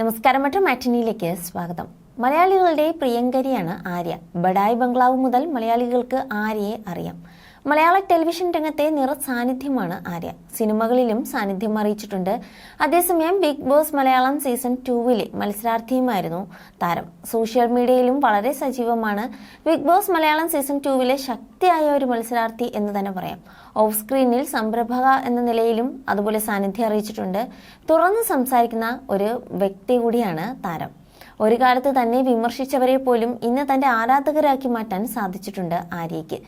നമസ്കാരം മറ്റു മാറ്റിനിയിലേക്ക് സ്വാഗതം. മലയാളികളുടെ പ്രിയങ്കരിയാണ് ആര്യ. ബഡായി ബംഗ്ലാവ് മുതൽ മലയാളികൾക്ക് ആര്യയെ അറിയാം. മലയാള ടെലിവിഷൻ രംഗത്തെ നിറ സാന്നിധ്യമാണ് ആര്യ. സിനിമകളിലും സാന്നിധ്യം അറിയിച്ചിട്ടുണ്ട്. അതേസമയം ബിഗ് ബോസ് മലയാളം സീസൺ ടൂവിലെ മത്സരാർത്ഥിയുമായിരുന്നു താരം. സോഷ്യൽ മീഡിയയിലും വളരെ സജീവമാണ്. ബിഗ് ബോസ് മലയാളം സീസൺ ടൂവിലെ ശക്തിയായ ഒരു മത്സരാർത്ഥി എന്ന് തന്നെ പറയാം. ഓഫ് സ്ക്രീനിൽ സംരംഭക എന്ന നിലയിലും അതുപോലെ സാന്നിധ്യം അറിയിച്ചിട്ടുണ്ട്. തുറന്ന് സംസാരിക്കുന്ന ഒരു വ്യക്തി കൂടിയാണ് താരം. ഒരു കാലത്ത് തന്നെ വിമർശിച്ചവരെ പോലും ഇന്ന് തന്റെ ആരാധകരാക്കി മാറ്റാൻ സാധിച്ചിട്ടുണ്ട് ആര്യയ്ക്ക്.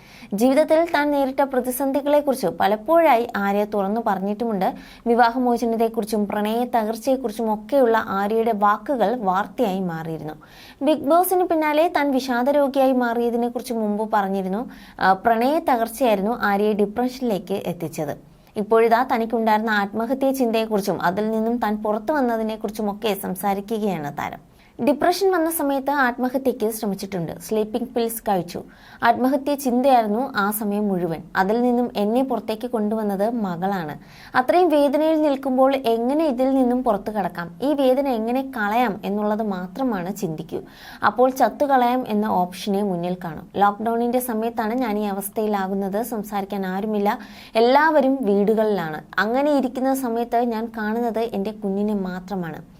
ജീവിതത്തിൽ താൻ നേരിട്ട പ്രതിസന്ധികളെക്കുറിച്ച് പലപ്പോഴായി ആര്യ തുറന്നു പറഞ്ഞിട്ടുമുണ്ട്. വിവാഹമോചനത്തെക്കുറിച്ചും പ്രണയ തകർച്ചയെക്കുറിച്ചും ഒക്കെയുള്ള ആര്യയുടെ വാക്കുകൾ വാർത്തയായി മാറിയിരുന്നു. ബിഗ് ബോസിന് പിന്നാലെ താൻ വിഷാദരോഗിയായി മാറിയതിനെക്കുറിച്ച് മുമ്പ് പറഞ്ഞിരുന്നു. പ്രണയ തകർച്ചയായിരുന്നു ആര്യയെ ഡിപ്രഷനിലേക്ക് എത്തിച്ചത്. ഇപ്പോഴിതാ തനിക്കുണ്ടായിരുന്ന ആത്മഹത്യ ചിന്തയെക്കുറിച്ചും അതിൽ നിന്നും താൻ പുറത്തു വന്നതിനെക്കുറിച്ചും ഒക്കെ സംസാരിക്കുകയാണ് താരം. ഡിപ്രഷൻ വന്ന സമയത്ത് ആത്മഹത്യയ്ക്ക് ശ്രമിച്ചിട്ടുണ്ട്. സ്ലീപ്പിംഗ് പിൽസ് കഴിച്ചു. ആത്മഹത്യ ചിന്തയായിരുന്നു ആ സമയം മുഴുവൻ. അതിൽ നിന്നും എന്നെ പുറത്തേക്ക് കൊണ്ടുവന്നത് മകളാണ്. അത്രയും വേദനയിൽ നിൽക്കുമ്പോൾ എങ്ങനെ ഇതിൽ നിന്നും പുറത്തു കടക്കാം? ഈ വേദന എങ്ങനെ കളയാം എന്നുള്ളത് മാത്രമാണ് ചിന്തിക്കൂ. അപ്പോൾ ചത്തുകളയാം എന്ന ഓപ്ഷനെ മുന്നിൽ കാണും. ലോക്ക്ഡൌണിന്റെ സമയത്താണ് ഞാൻ ഈ അവസ്ഥയിലാകുന്നത്. സംസാരിക്കാൻ ആരുമില്ല. എല്ലാവരും വീടുകളിലാണ്. അങ്ങനെ ഇരിക്കുന്ന സമയത്ത് ഞാൻ കാണുന്നത് എന്റെ കുഞ്ഞിനെ മാത്രമാണ്.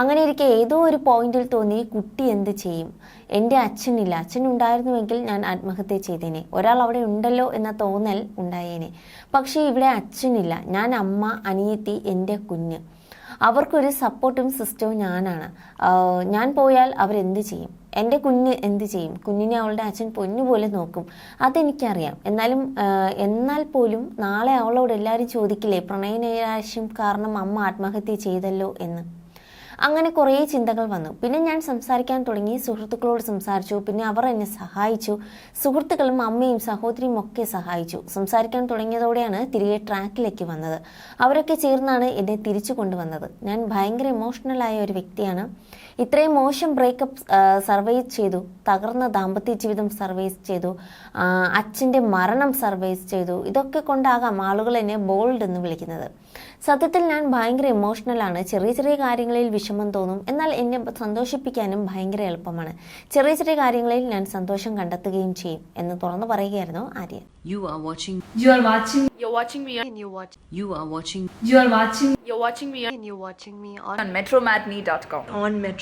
അങ്ങനെ ഇരിക്കെ ഏതോ ഒരു പോയിന്റിൽ തോന്നി കുട്ടി എന്ത് ചെയ്യും? എന്റെ അച്ഛനില്ല. അച്ഛൻ ഉണ്ടായിരുന്നുവെങ്കിൽ ഞാൻ ആത്മഹത്യ ചെയ്തേനെ. ഒരാൾ അവിടെ ഉണ്ടല്ലോ എന്ന തോന്നൽ ഉണ്ടായേനെ. പക്ഷേ ഇവിടെ അച്ഛനില്ല. ഞാൻ അമ്മ അനിയത്തി എന്റെ കുഞ്ഞ്. അവർക്കൊരു സപ്പോർട്ടും സിസ്റ്റവും ഞാനാണ്. ഞാൻ പോയാൽ അവരെന്ത് ചെയ്യും? എന്റെ കുഞ്ഞ് എന്ത് ചെയ്യും? കുഞ്ഞിനെ അവളുടെ അച്ഛൻ പൊന്നുപോലെ നോക്കും. അതെനിക്കറിയാം. എന്നാലും എന്നാൽ പോലും നാളെ അവളോട് എല്ലാവരും ചോദിക്കില്ലേ പ്രണയനൈരാശ്യം കാരണം അമ്മ ആത്മഹത്യ ചെയ്തല്ലോ എന്ന്? അങ്ങനെ കുറേ ചിന്തകൾ വന്നു. പിന്നെ ഞാൻ സംസാരിക്കാൻ തുടങ്ങി. സുഹൃത്തുക്കളോട് സംസാരിച്ചു. പിന്നെ അവർ എന്നെ സഹായിച്ചു. സുഹൃത്തുക്കളും അമ്മയും സഹോദരിയും ഒക്കെ സഹായിച്ചു. സംസാരിക്കാൻ തുടങ്ങിയതോടെയാണ് തിരികെ ട്രാക്കിലേക്ക് വന്നത്. അവരൊക്കെ ചേർന്നാണ് എന്നെ തിരിച്ചു കൊണ്ടുവന്നത്. ഞാൻ ഭയങ്കര ഇമോഷണലായ ഒരു വ്യക്തിയാണ്. ഇത്രയും മോശം ബ്രേക്കപ്പ് സർവൈസ് ചെയ്തു. തകർന്ന ദാമ്പത്യ ജീവിതം സർവൈസ് ചെയ്തു. അച്ഛന്റെ മരണം സർവൈസ് ചെയ്തു. ഇതൊക്കെ കൊണ്ടാകാം ആളുകൾ എന്നെ ബോൾഡ് എന്ന് വിളിക്കുന്നത്. സത്യത്തിൽ ഞാൻ ഭയങ്കര ഇമോഷണലാണ് ചെറിയ ചെറിയ കാര്യങ്ങളിൽ വിഷമം തോന്നും. എന്നാൽ എന്നെ സന്തോഷിപ്പിക്കാനും ഭയങ്കര എളുപ്പമാണ്. ചെറിയ ചെറിയ കാര്യങ്ങളിൽ ഞാൻ സന്തോഷം കണ്ടെത്തുകയും ചെയ്യും എന്ന് തുറന്നു പറയുകയായിരുന്നു Arya. You are watching you are watching you watching me and you watch you are watching you are watching you watching me and you're watching me on, on metromatney.com. on